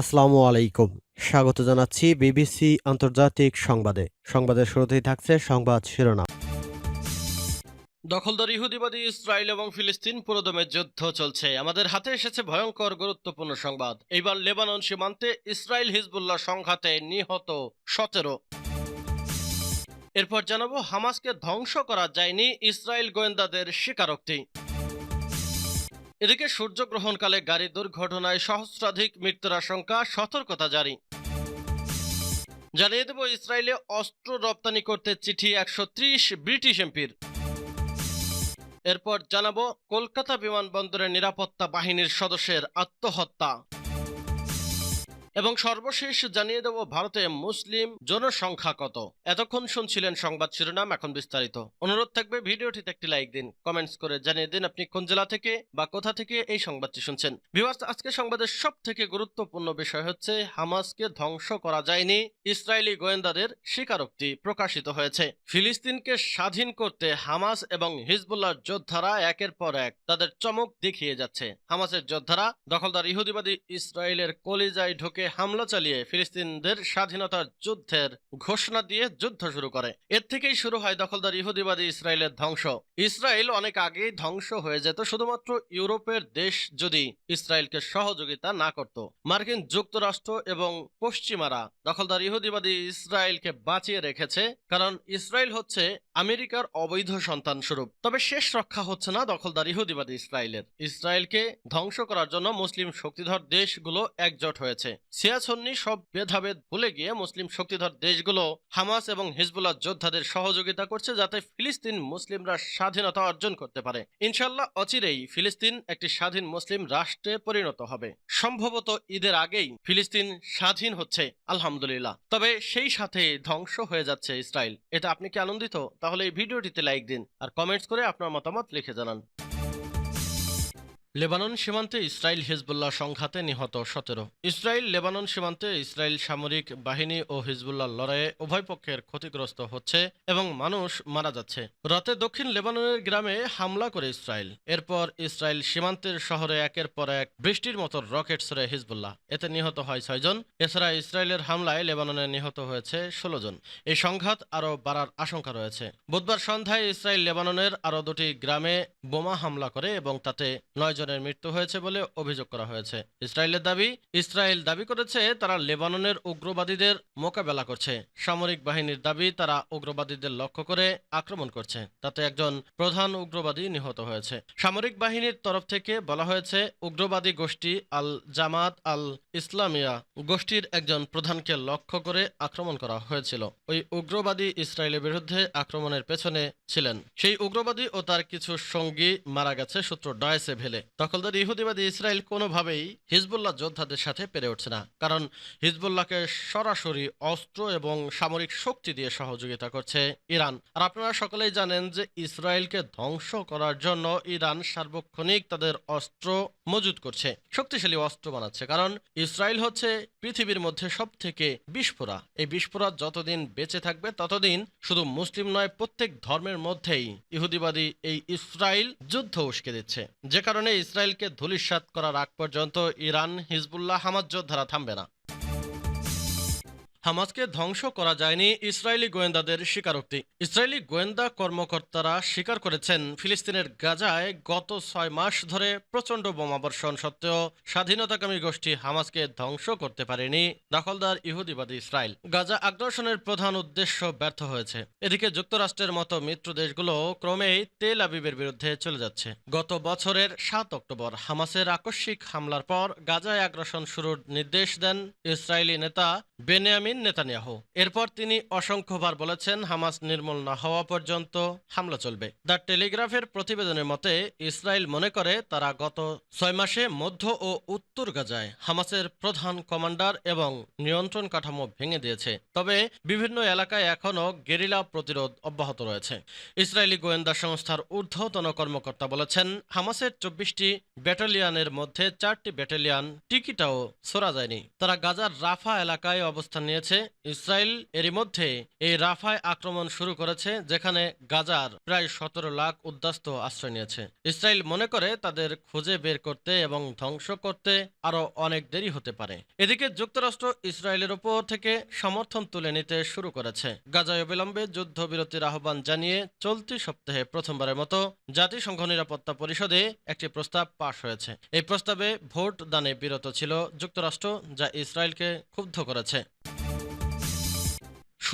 আসসালামু আলাইকুম। স্বাগত জানাচ্ছি বিবিসি আন্তর্জাতিক সংবাদে। সংবাদের শুরুতেই থাকছে সংবাদ শিরোনাম। দখলদার ইহুদিবাদী ইসরায়েল এবং ফিলিস্তিন পুরোদমে যুদ্ধ চলছে। আমাদের হাতে এসেছে ভয়ঙ্কর, গুরুত্বপূর্ণ সংবাদ। এইবার লেবানন সীমান্তে ইসরায়েল হিজবুল্লাহ সংঘাতে নিহত সতেরো। এরপর জানাব হামাসকে ধ্বংস করা যায়নি ইসরায়েল গোয়েন্দাদের স্বীকারোক্তি। এদিকে সূর্যগ্রহণকালে গাড়ি দুর্ঘটনায় সহস্রাধিক মৃত্যুর আশঙ্কা, সতর্কতা জারি। জানিয়ে দেব, ইসরায়েলে অস্ত্র রপ্তানি করতে চিঠি একশো ত্রিশ ব্রিটিশ এমপির। এরপর জানাব, কলকাতা বিমানবন্দরের নিরাপত্তা বাহিনীর সদস্যের আত্মহত্যা। এবং সর্বশেষ জানিয়ে দেব ভারতে মুসলিম জনসংখ্যা কত। এতক্ষণ শুনছিলেন সংবাদ শিরোনাম, এখন বিস্তারিত। অনুরোধ থাকবে ভিডিওটিতে একটি লাইক দিন, কমেন্টস করে জানিয়ে দিন আপনি কোন জেলা থেকে বা কোথা থেকে এই সংবাদটি শুনছেন। ভিউয়ার্স, আজকে সংবাদের সব থেকে গুরুত্বপূর্ণ বিষয় হচ্ছে, হামাসকে ধ্বংস করা যায়নি, ইসরায়েলি গোয়েন্দাদের স্বীকারোক্তি প্রকাশিত হয়েছে। ফিলিস্তিনকে স্বাধীন করতে হামাস এবং হিজবুল্লাহর যোদ্ধারা একের পর এক তাদের চমক দেখিয়ে যাচ্ছে। হামাসের যোদ্ধারা, দখলদার ইহুদিবাদী ইসরায়েলের কলিজায় ঢুকে হামলা চালিয়ে ফিলিস্তিনদের স্বাধীনতার যুদ্ধের ঘোষণা দিয়ে যুদ্ধ শুরু করে। এর থেকেই শুরু হয় দখলদার ইহুদিবাদী ইসরায়েলের ধ্বংস। ইসরায়েল অনেক আগেই ধ্বংস হয়ে যেত, শুধুমাত্র ইউরোপের দেশ যদি ইসরায়েলকে সহযোগিতা না করত। মার্কিন যুক্তরাষ্ট্র এবং পশ্চিমারা দখলদার ইহুদিবাদী ইসরায়েলকে বাঁচিয়ে রেখেছে, কারণ ইসরায়েল হচ্ছে আমেরিকার অবৈধ সন্তান স্বরূপ তবে শেষ রক্ষা হচ্ছে না দখলদার ইহুদিবাদী ইসরায়েলের। ইসরায়েলকে ধ্বংস করার জন্য মুসলিম শক্তিধর দেশগুলো একজোট হয়েছে। সিয়াছন্নি সব ভেদাভেদ ভুলে গিয়ে মুসলিম শক্তিধর দেশগুলো হামাস এবং হিজবুল্লাহ যোদ্ধাদের সহযোগিতা করছে যাতে ফিলিস্তিন মুসলিমরা স্বাধীনতা অর্জন করতে পারে। ইনশাল্লাহ অচিরেই ফিলিস্তিন একটি স্বাধীন মুসলিম রাষ্ট্রে পরিণত হবে। সম্ভবত ঈদের আগেই ফিলিস্তিন স্বাধীন হচ্ছে, আলহামদুলিল্লাহ। তবে সেই সাথে ধ্বংস হয়ে যাচ্ছে ইসরায়েল। এটা আপনি কি আনন্দিত? তাহলে এই ভিডিওটিতে লাইক দিন আর কমেন্টস করে আপনার মতামত লিখে জানান। লেবানন সীমান্তে ইসরায়েল হিজবুল্লাহ সংঘাতে নিহত সতেরো। ইসরায়েল লেবানন সীমান্তে ইসরায়েল সামরিক বাহিনী ও হিজবুল্লাহ লড়াইয়ে উভয় পক্ষের ক্ষতিগ্রস্ত হচ্ছে এবং মানুষ মারা যাচ্ছে। রাতে দক্ষিণ লেবাননের গ্রামে হামলা করে ইসরায়েল। এরপর ইসরায়েল সীমান্তের শহরে একের পর এক বৃষ্টির মতো রকেট ছড়ে হিজবুল্লাহ। এতে নিহত হয় ছয়জন এছাড়া ইসরায়েলের হামলায় লেবাননে নিহত হয়েছে ষোলো জন। এই সংঘাত আরও বাড়ার আশঙ্কা রয়েছে। বুধবার সন্ধ্যায় ইসরায়েল লেবাননের আরও দুটি গ্রামে বোমা হামলা করে এবং তাতে নয় জনের মৃত্যু হয়েছে বলে অভিযোগ করা হয়েছে। ইসরায়েলের দাবি, ইসরায়েল দাবি করেছে তারা লেবাননের উগ্রবাদীদের মোকাবেলা করছে। সামরিক বাহিনীর দাবি, তারা উগ্রবাদীদের লক্ষ্য করে আক্রমণ করছে। তাতে একজন প্রধান উগ্রবাদী নিহত হয়েছে। সামরিক বাহিনীর তরফ থেকে বলা হয়েছে, উগ্রবাদী গোষ্ঠী আল জামাত আল ইসলামিয়া গোষ্ঠীর একজন প্রধানকে লক্ষ্য করে আক্রমণ করা হয়েছিল। ওই উগ্রবাদী ইসরায়েলের বিরুদ্ধে আক্রমণের পেছনে ছিলেন। সেই উগ্রবাদী ও তার কিছু সঙ্গী মারা গেছে, সূত্র ডয়েসে ভেলে। দখলদার ইহুদিবাদী ইসরায়েল কোনোভাবেই হিজবুল্লাহ যোদ্ধাদের সাথে পেরে উঠছে না, কারণ হিজবুল্লাহকে সরাসরি অস্ত্র এবং সামরিক শক্তি দিয়ে সহযোগিতা করছে ইরান। আর আপনারা সকলেই জানেন যে ইসরায়েলকে ধ্বংস করার জন্য ইরান সার্বক্ষণিক তাদের অস্ত্র মজুত করছে, শক্তিশালী অস্ত্র বানাচ্ছে, কারণ ইসরায়েল হচ্ছে পৃথিবীর মধ্যে সব থেকে বিস্ফোরা। এই বিস্ফোরা যতদিন বেঁচে থাকবে, ততদিন শুধু মুসলিম নয়, প্রত্যেক ধর্মের মধ্যেই ইহুদিবাদী এই ইসরায়েল যুদ্ধ উস্কে দিচ্ছে। যে কারণে ইসরায়েলকে ধুলিস্বাত করার আগ পর্যন্ত ইরান, হিজবুল্লাহ হামাজ যোদ্ধারা থামবে না। হামাসকে ধ্বংস করা যায়নি ইসরায়েলি গোয়েন্দাদের স্বীকারোক্তি। ইসরায়েলি গোয়েন্দা কর্মকর্তারা স্বীকার করেছেন ফিলিস্তিনের গাজায় গত ছয় মাস ধরে প্রচণ্ড বোমাবর্ষণ সত্ত্বেও স্বাধীনতাকামী গোষ্ঠী হামাসকে ধ্বংস করতে পারেনি দখলদার ইহুদিবাদী ইসরায়েল। গাজা আগ্রাসনের প্রধান উদ্দেশ্য ব্যর্থ হয়েছে। এদিকে যুক্তরাষ্ট্রের মতো মিত্র দেশগুলো ক্রমেই তেল আবিবের বিরুদ্ধে চলে যাচ্ছে। গত বছরের সাত অক্টোবর হামাসের আকস্মিক হামলার পর গাজায় আগ্রাসন শুরুর নির্দেশ দেন ইসরায়েলি নেতা বেনিয়ামিন নেতানিয়াহু। এরপর তিনি অসংখ্যবার বলেছেন, হামাস নির্মূল না হওয়া পর্যন্ত হামলা চলবে। দ্য টেলিগ্রাফের প্রতিবেদনের মতে, ইসরায়েল মনে করে তারা গত ছয় মাসে মধ্য ও উত্তর গাজায় হামাসের প্রধান কমান্ডার এবং নিয়ন্ত্রণ কাঠামো ভেঙে দিয়েছে। তবে বিভিন্ন এলাকায় এখনও গেরিলা প্রতিরোধ অব্যাহত রয়েছে। ইসরায়েলি গোয়েন্দা সংস্থার ঊর্ধ্বতন কর্মকর্তা বলেছেন, হামাসের চব্বিশটি ব্যাটালিয়ানের মধ্যে চারটি ব্যাটালিয়ান টিকিটাও সরা যায়নি। তারা গাজার রাফা এলাকায় অবস্থান নিয়েছে। ইসরায়েল এরই মধ্যে এই রাফায় আক্রমণ শুরু করেছে, যেখানে গাজার প্রায় সতেরো লাখ উদ্বাস্ত আশ্রয় নিয়েছে। ইসরায়েল মনে করে তাদের খুঁজে বের করতে এবং ধ্বংস করতে আরও অনেক দেরি হতে পারে। এদিকে যুক্তরাষ্ট্র ইসরায়েলের উপর থেকে সমর্থন তুলে নিতে শুরু করেছে। গাজায় অবিলম্বে যুদ্ধবিরতির আহ্বান জানিয়ে চলতি সপ্তাহে প্রথমবারের মতো জাতিসংঘ নিরাপত্তা পরিষদে একটি প্রস্তাব পাশ হয়েছে। এই প্রস্তাবে ভোট দানে বিরত ছিল যুক্তরাষ্ট্র, যা ইসরায়েলকে ক্ষুব্ধ করেছে।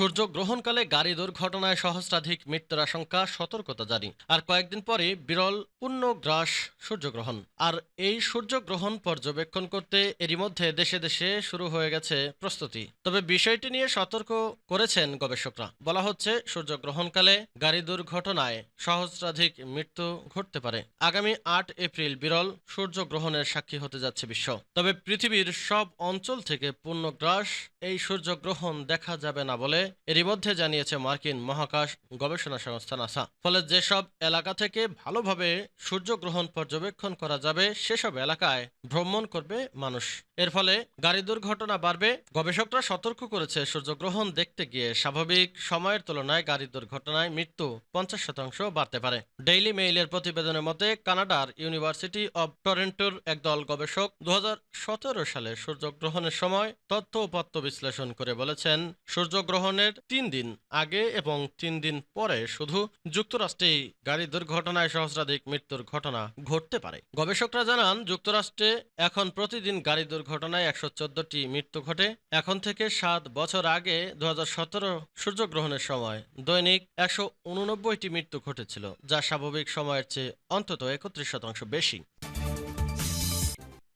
সূর্য গ্রহণকালে গাড়ি দুর্ঘটনায় সহস্রাধিক মৃত্যুর আশঙ্কা, সতর্কতা জারি। আর কয়েকদিন পরে বিরল পূর্ণগ্রাস সূর্যগ্রহণ। আর এই সূর্যগ্রহণ পর্যবেক্ষণ করতে এরই মধ্যে দেশে দেশে শুরু হয়ে গেছে প্রস্তুতি। তবে বিষয়টি নিয়ে সতর্ক করেছেন গবেষকরা। বলা হচ্ছে, সূর্যগ্রহণকালে গাড়ি দুর্ঘটনায় সহস্রাধিক মৃত্যু ঘটতে পারে। আগামী আট এপ্রিল বিরল, সূর্যগ্রহণের সাক্ষী হতে যাচ্ছে বিশ্ব। তবে পৃথিবীর সব অঞ্চল থেকে পূর্ণগ্রাস এই সূর্যগ্রহণ দেখা যাবে না বলে এরই মধ্যে জানিয়েছে মার্কিন মহাকাশ গবেষণা সংস্থা নাসা। ফলে যেসব এলাকা থেকে ভালোভাবে সূর্যগ্রহণ পর্যবেক্ষণ করা যাবে, সেসব এলাকায় ভ্রমণ করবে মানুষ। এর ফলে গাড়ি দুর্ঘটনা বাড়বে। গবেষকরা সতর্ক করেছে, সূর্যগ্রহণ দেখতে গিয়ে স্বাভাবিক সময়ের তুলনায় গাড়ি দুর্ঘটনায় মৃত্যু পঞ্চাশ শতাংশ বাড়তে পারে। ডেইলি মেইলের প্রতিবেদনের মতে, কানাডার ইউনিভার্সিটি অব টরেন্টোর একদল গবেষক দু হাজার সতেরো সালে সূর্যগ্রহণের সময় তথ্য উপাত্ত বিশ্লেষণ করে বলেছেন, সূর্যগ্রহণের তিন দিন আগে এবং তিন দিন পরে শুধু যুক্তরাষ্ট্রেই গাড়ি দুর্ঘটনায় সহস্রাধিক মৃত্যুর ঘটনা ঘটতে পারে। গবেষকরা জানান, যুক্তরাষ্ট্রে এখন প্রতিদিন গাড়ি দুর্ঘটনায় একশো চোদ্দটি মৃত্যু ঘটে। এখন থেকে সাত বছর আগে দু হাজার সতেরো সূর্যগ্রহণের সময় দৈনিক একশো উননব্বইটি মৃত্যু ঘটেছিল, যা স্বাভাবিক সময়ের চেয়ে অন্তত একত্রিশ শতাংশ বেশি।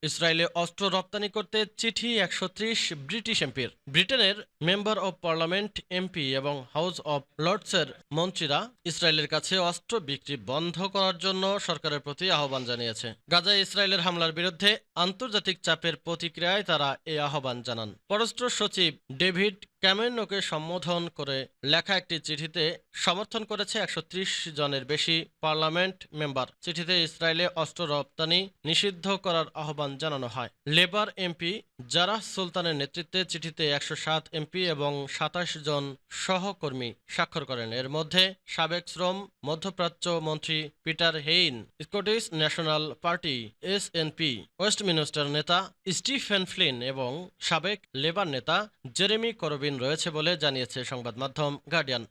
ইসরায়েলে অস্ত্র রপ্তানি করতে চিঠি একশো ত্রিশ ব্রিটিশ এমপির। ব্রিটেনের মেম্বার অব পার্লামেন্ট এমপি এবং হাউস অব লর্ডসের মন্ত্রীরা ইসরায়েলের কাছে অস্ত্র বিক্রি বন্ধ করার জন্য সরকারের প্রতি আহ্বান জানিয়েছে। গাজায় ইসরায়েলের হামলার বিরুদ্ধে আন্তর্জাতিক চাপের প্রতিক্রিয়ায় তারা এই আহ্বান জানান। পররাষ্ট্র সচিব ডেভিড ক্যামেরনোকে সম্বোধন করে লেখা একটি চিঠিতে সমর্থন করেছে একশো ত্রিশ জনের বেশি পার্লামেন্ট মেম্বার। চিঠিতে ইসরায়েলে অস্ত্র রপ্তানি নিষিদ্ধ করার আহ্বান জানানো হয়। লেবার এমপি জারাহ সুলতানের নেতৃত্বে চিঠিতে একশো সাত এমপি এবং সাতাশ জন সহকর্মী স্বাক্ষর করেন, এর মধ্যে সাবেক শ্রম মধ্যপ্রাচ্য মন্ত্রী Peter Hain, Scottish National Party SNP Westminster নেতা স্টিফেন ফ্লিন এবং সাবেক লেবার নেতা জেরেমি করবিন রয়েছে বলে জানিয়েছে সংবাদ মাধ্যম গার্ডিয়ান।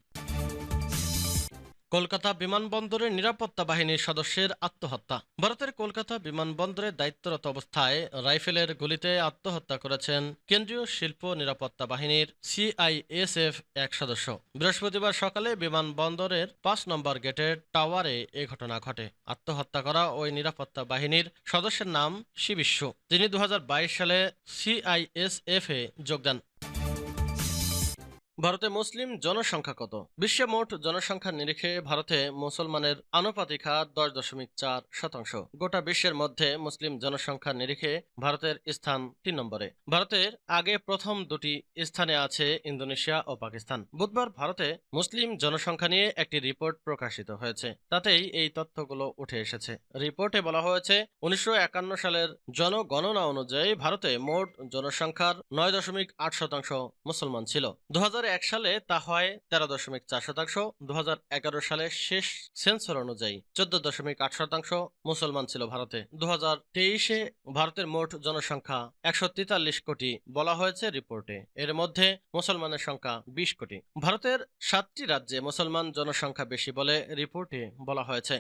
কলকাতা বিমানবন্দরের নিরাপত্তা বাহিনীর সদস্যের আত্মহত্যা। ভারতের কলকাতা বিমানবন্দরে দায়িত্বরত অবস্থায় রাইফেলের গুলিতে আত্মহত্যা করেছেন কেন্দ্রীয় শিল্প নিরাপত্তা বাহিনীর সিআইএসএফ এক সদস্য। বৃহস্পতিবার সকালে বিমানবন্দরের পাঁচ নম্বর গেটের টাওয়ারে এ ঘটনা ঘটে। আত্মহত্যা করা ওই নিরাপত্তা বাহিনীর সদস্যের নাম শিবিশ্ব তিনি দু হাজার বাইশ সালে সিআইএসএফ এ যোগ দেন। ভারতে মুসলিম জনসংখ্যা কত? বিশ্বে মোট জনসংখ্যার নিরিখে ভারতে মুসলমানের আনুপাতিক হার দশ দশমিক চার শতাংশ। গোটা বিশ্বের মধ্যে মুসলিম জনসংখ্যার নিরিখে ভারতের স্থান তিন নম্বরে। ভারতের আগে প্রথম দুটি স্থানে আছে ইন্দোনেশিয়া ও পাকিস্তান। বুধবার ভারতে মুসলিম জনসংখ্যা নিয়ে একটি রিপোর্ট প্রকাশিত হয়েছে। তাতেই এই তথ্যগুলো উঠে এসেছে। রিপোর্টে বলা হয়েছে, উনিশশো একান্ন সালের জনগণনা অনুযায়ী ভারতে মোট জনসংখ্যার নয় দশমিক আট শতাংশ মুসলমান ছিল। দু হাজার এক সালে তা হয় তেরো দশমিক চার শতাংশ দু সালে শেষ সেন্সর অনুযায়ী চোদ্দ দশমিক আট শতাংশ মুসলমান ছিল ভারতে। দু তেইশে ভারতের মোট জনসংখ্যা একশো তেতাল্লিশ কোটি বলা হয়েছে রিপোর্টে। এর মধ্যে মুসলমানের সংখ্যা বিশ কোটি। ভারতের সাতটি রাজ্যে মুসলমান জনসংখ্যা বেশি বলে রিপোর্টে বলা হয়েছে।